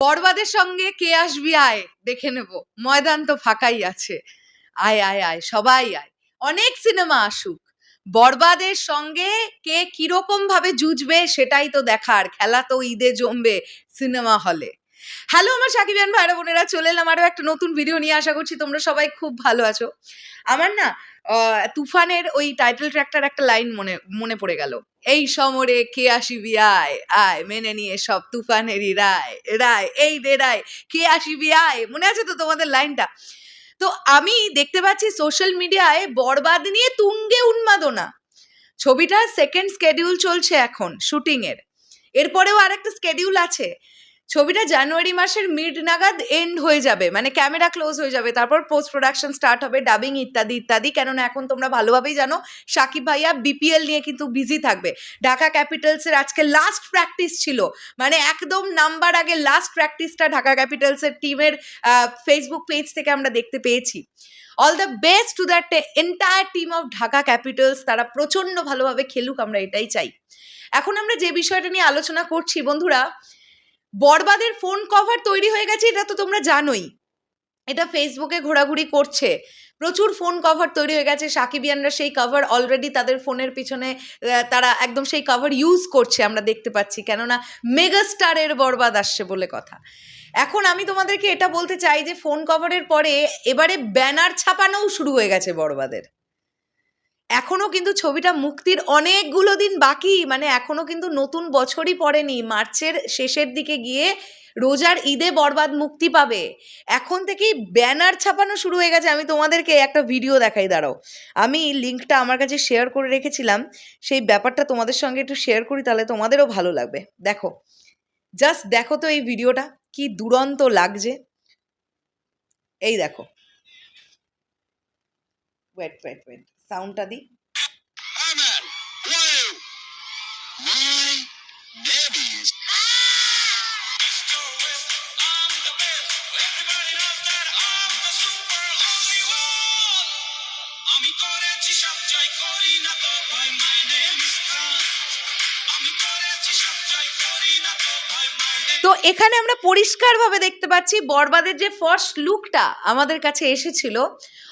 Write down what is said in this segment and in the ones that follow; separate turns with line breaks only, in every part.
বরবাদের সঙ্গে কে আসবি আয়? দেখে নেব। ময়দান তো ফাঁকাই আছে। আয় আয় আয়, সবাই আয়। অনেক সিনেমা আসুক। বরবাদের সঙ্গে কে কীরকম ভাবে জুজবে সেটাই তো দেখার। খেলা তো ঈদে জমবে সিনেমা হলে। হ্যালো আমার সাকিবিয়ান ভাইরা বোনেরা, চলে এলাম আরও একটা নতুন ভিডিও নিয়ে। আশা করছি তোমরা সবাই খুব ভালো আছো। আমার না তুফানের ওই টাইটেল ট্র্যাকটার একটা লাইন মনে মনে পড়ে গেল। এই সমরে কে আসিবি আয়? আয়, মেনে নিয়ে সব তুফানেরই রায় রায়, এই রে রায়, কে আসিবি আয়? মনে আছে তো তোমাদের লাইনটা তো আমি দেখতে পাচ্ছি সোশ্যাল মিডিয়ায় বরবাদ নিয়ে তুঙ্গে উন্মাদনা। ছবিটার সেকেন্ড স্কেডিউল চলছে এখন শুটিং এর এরপরেও আরেকটা স্কেডিউল আছে। ছবিটা জানুয়ারি মাসের মিড নাগাদ এন্ড হয়ে যাবে। মানে ক্যামেরা ক্লোজ হয়ে যাবে। তারপর পোস্ট প্রোডাকশন স্টার্ট হবে ডাবিং ইত্যাদি ইত্যাদি। কেননা এখন তোমরা ভালোভাবেই জানো, সাকিব ভাইয়া বিপিএল নিয়ে কিন্তু বিজি থাকবে। ঢাকা ক্যাপিটালসের আজকে লাস্ট প্র্যাকটিস ছিল। মানে একদম নাম্বার আগে লাস্ট প্র্যাকটিসটা ঢাকা ক্যাপিটালসের টিমের ফেসবুক পেজ থেকে আমরা দেখতে পেয়েছি। All the best to that entire team of Dhaka Capitals তারা প্রচণ্ড ভালোভাবে খেলুক, আমরা এটাই চাই। এখন আমরা যে বিষয়টা নিয়ে আলোচনা করছি, বন্ধুরা বরবাদের ফোন কভার তৈরি হয়ে গেছে, এটা তো তোমরা জানোই। এটা ফেসবুকে ঘোরাঘুরি করছে। প্রচুর ফোন কভার তৈরি হয়ে গেছে। সাকিবিয়ানরা সেই কভার অলরেডি তাদের ফোনের পিছনে তারা একদম সেই কভার ইউজ করছে, আমরা দেখতে পাচ্ছি। কেননা মেগাস্টারের বরবাদ আসছে বলে কথা। এখন আমি তোমাদেরকে এটা বলতে চাই যে, ফোন কভারের পরে এবারে ব্যানার ছাপানোও শুরু হয়ে গেছে বরবাদের। এখনও কিন্তু ছবিটা মুক্তির অনেকগুলো দিন বাকি মানে এখনও কিন্তু নতুন বছরই পড়েনি। মার্চের শেষের দিকে গিয়ে রোজার ঈদে বরবাদ মুক্তি পাবে। এখন থেকেই ব্যানার ছাপানো শুরু হয়ে গেছে। আমি তোমাদেরকে একটা ভিডিও দেখাই, দাঁড়াও। আমি লিঙ্কটা আমার কাছে শেয়ার করে রেখেছিলাম। সেই ব্যাপারটা তোমাদের সঙ্গে একটু শেয়ার করি, তাহলে তোমাদেরও ভালো লাগবে। দেখো, জাস্ট দেখো তো এই ভিডিওটা, কি দুরন্ত লাগছে। এই দেখো ওয়েট ওয়েট ওয়েট সাউন্ডটা দিই তো এখানে আমরা পরিষ্কারভাবে দেখতে পাচ্ছি বরবাদের যে ফার্স্ট লুকটা আমাদের কাছে এসেছিল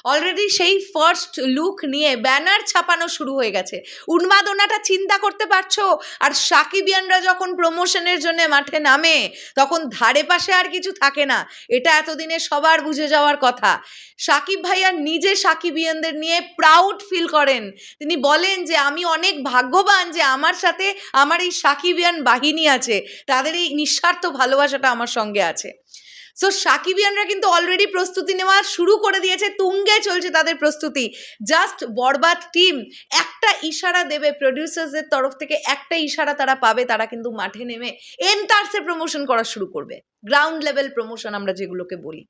অলরেডি সেই ফার্স্ট লুক নিয়ে ব্যানার ছাপানো শুরু হয়ে গেছে। উন্মাদনাটা চিন্তা করতে পারছ? আর সাকিবিয়ানরা যখন প্রমোশনের জন্য মাঠে নামে, তখন ধারে পাশে আর কিছু থাকে না। এটা এতদিনে সবার বুঝে যাওয়ার কথা। সাকিব ভাইয়া নিজে সাকিবিয়ানদের নিয়ে প্রাউড ফিল করেন। তিনি বলেন যে, আমি অনেক ভাগ্যবান যে আমার সাথে আমার এই সাকিবিয়ান বাহিনী আছে। তাদের এই নিঃস্বার্থ ভালোবাসাটা আমার সঙ্গে আছে। সো সাকিবিয়ানরা কিন্তু অলরেডি প্রস্তুতি নেওয়া শুরু করে দিয়েছে, তুঙ্গে চলছে তাদের প্রস্তুতি। জাস্ট বরবাদ টিম একটা ইশারা দেবে প্রডিউসার্সদের তরফ থেকে, একটা ইশারা তারা পাবে, তারা কিন্তু মাঠে নেমে এন্টার্সে প্রমোশন করা শুরু করবে। গ্রাউন্ড লেভেল প্রমোশন আমরা যেগুলোকে বলি।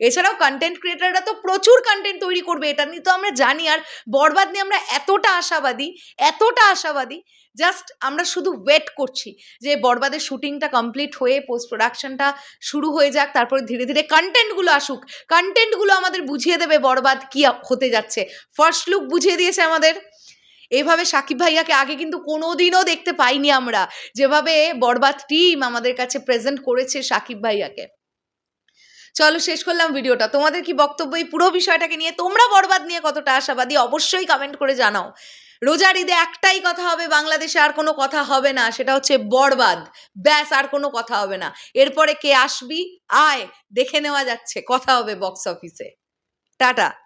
এছাড়াও কন্টেন্ট ক্রিয়েটাররা তো প্রচুর কন্টেন্ট তৈরি করবে, এটা নিয়ে তো আমরা জানি। আর বরবাদ নিয়ে আমরা এতটা আশাবাদী এতটা আশাবাদী জাস্ট আমরা শুধু ওয়েট করছি যে বরবাদের শুটিংটা কমপ্লিট হয়ে পোস্ট প্রোডাকশনটা শুরু হয়ে যাক, তারপরে ধীরে ধীরে কন্টেন্টগুলো আসুক। কন্টেন্টগুলো আমাদের বুঝিয়ে দেবে বরবাদ কী হতে যাচ্ছে। ফার্স্ট লুক বুঝিয়ে দিয়েছে আমাদের। এভাবে সাকিব ভাইয়াকে আগে কিন্তু কোনোদিনও দেখতে পাইনি আমরা। যেভাবে বরবাদ টিম আমাদের কাছে প্রেজেন্ট করেছে সাকিব ভাইয়াকে। চলো শেষ করলাম ভিডিওটা। তোমাদের কি বক্তব্য এই পুরো বিষয়টাকে নিয়ে? তোমরা বরবাদ নিয়ে কতটা আশাবাদী? অবশ্যই কমেন্ট করে জানাও। রোজার ঈদে একটাই কথা হবে, বাংলাদেশে আর কোনো কথা হবে না। সেটা হচ্ছে বরবাদ। ব্যাস, আর কোনো কথা হবে না। এরপরে কে আসবি? আয়, দেখে নেওয়া যাচ্ছে। কথা হবে বক্স অফিসে টাটা।